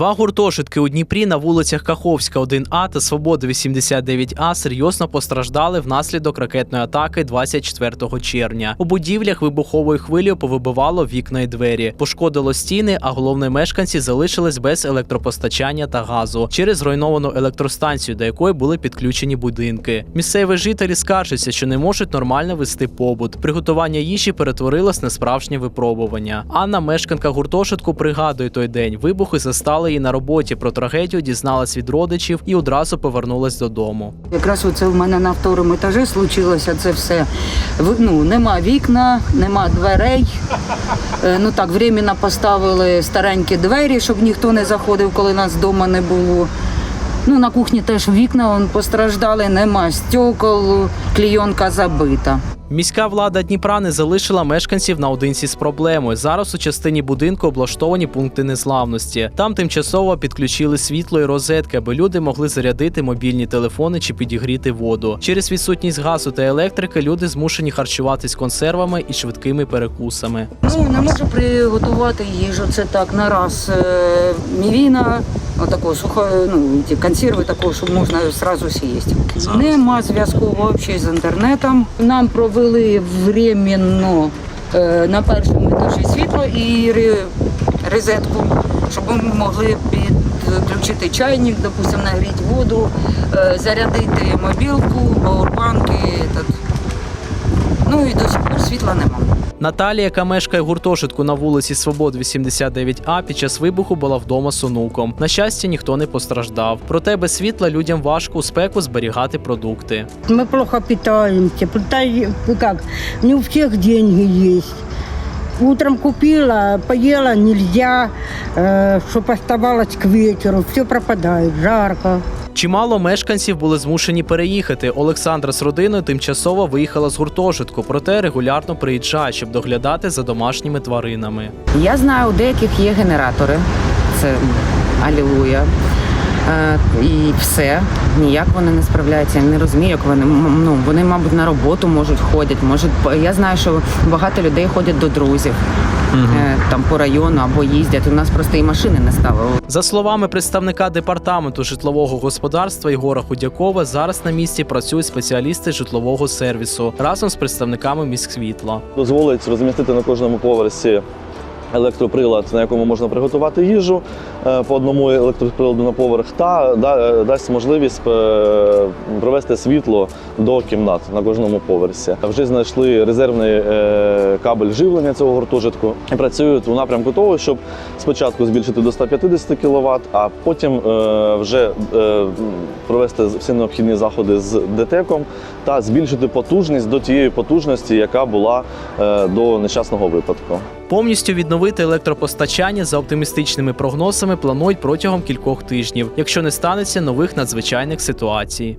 Два гуртожитки у Дніпрі на вулицях Каховська 1А та Свободи 89А серйозно постраждали внаслідок ракетної атаки 24 червня. У будівлях вибуховою хвилею повибивало вікна і двері, пошкодило стіни, а головні мешканці залишились без електропостачання та газу через зруйновану електростанцію, до якої були підключені будинки. Місцеві жителі скаржаться, що не можуть нормально вести побут. Приготування їжі перетворилось на справжнє випробування. Анна, мешканка гуртожитку, пригадує той день. Вибухи застали її на роботі. Про трагедію дізналась від родичів і одразу повернулась додому. Якраз оце в мене на второму етажі случилося це все. Ну, нема вікна, нема дверей. Е, Ну так, временно поставили старенькі двері, щоб ніхто не заходив, коли нас вдома не було. Ну, на кухні теж вікна он, постраждали, нема стекол, клійонка забита. Міська влада Дніпра не залишила мешканців наодинці з проблемою. Зараз у частині будинку облаштовані пункти незламності. Там тимчасово підключили світло і розетки, аби люди могли зарядити мобільні телефони чи підігріти воду. Через відсутність газу та електрики люди змушені харчуватись консервами і швидкими перекусами. Ну, не можу приготувати їжу. Це так на раз. Мівіна, отако, сухо, ну, ті консерви такого, щоб можна одразу сісти. Нема зв'язку взагалі з інтернетом. Нам провели временно е, на першому етажі світло і ре- розетку, щоб ми могли підключити чайник, допустимо, нагріти воду, е, зарядити мобілку, пауербанки. этот. Ну і до сих світла нема. Наталія, яка мешкає в гуртожитку на вулиці Свобод 89А, під час вибуху була вдома з онуком. На щастя, ніхто не постраждав. Проте без світла людям важко у спеку зберігати продукти. Мы плохо питаемся. Ну как, не у всех деньги есть. Утром купила, поела нельзя, э, чтобы оставалось к вечеру. Все пропадает, жарко. Чимало мешканців були змушені переїхати. Олександра з родиною тимчасово виїхала з гуртожитку, проте регулярно приїжджає, щоб доглядати за домашніми тваринами. Я знаю, у деяких є генератори. Це алілуя. Е, і все. Ніяк вони не справляються. Я не розумію, як вони ну вони, мабуть, на роботу можуть ходять. Можуть я знаю, що багато людей ходять до друзів е, там по району або їздять. У нас просто і машини не стало. За словами представника департаменту житлового господарства Ігора Худякова, зараз на місці працюють спеціалісти житлового сервісу разом з представниками міськсвітла. дозволить розмістити на кожному поверсі електроприлад, на якому можна приготувати їжу е, по одному електроприладу на поверх, та дасть можливість е, провести світло до кімнат на кожному поверсі. Вже знайшли резервний е, кабель живлення цього гуртожитку і працюють у напрямку того, щоб спочатку збільшити до 150 кВт, а потім е, вже е, провести всі необхідні заходи з ДТЕКом та збільшити потужність до тієї потужності, яка була е, до нещасного випадку. Повністю відновити електропостачання за оптимістичними прогнозами планують протягом кількох тижнів, якщо не станеться нових надзвичайних ситуацій.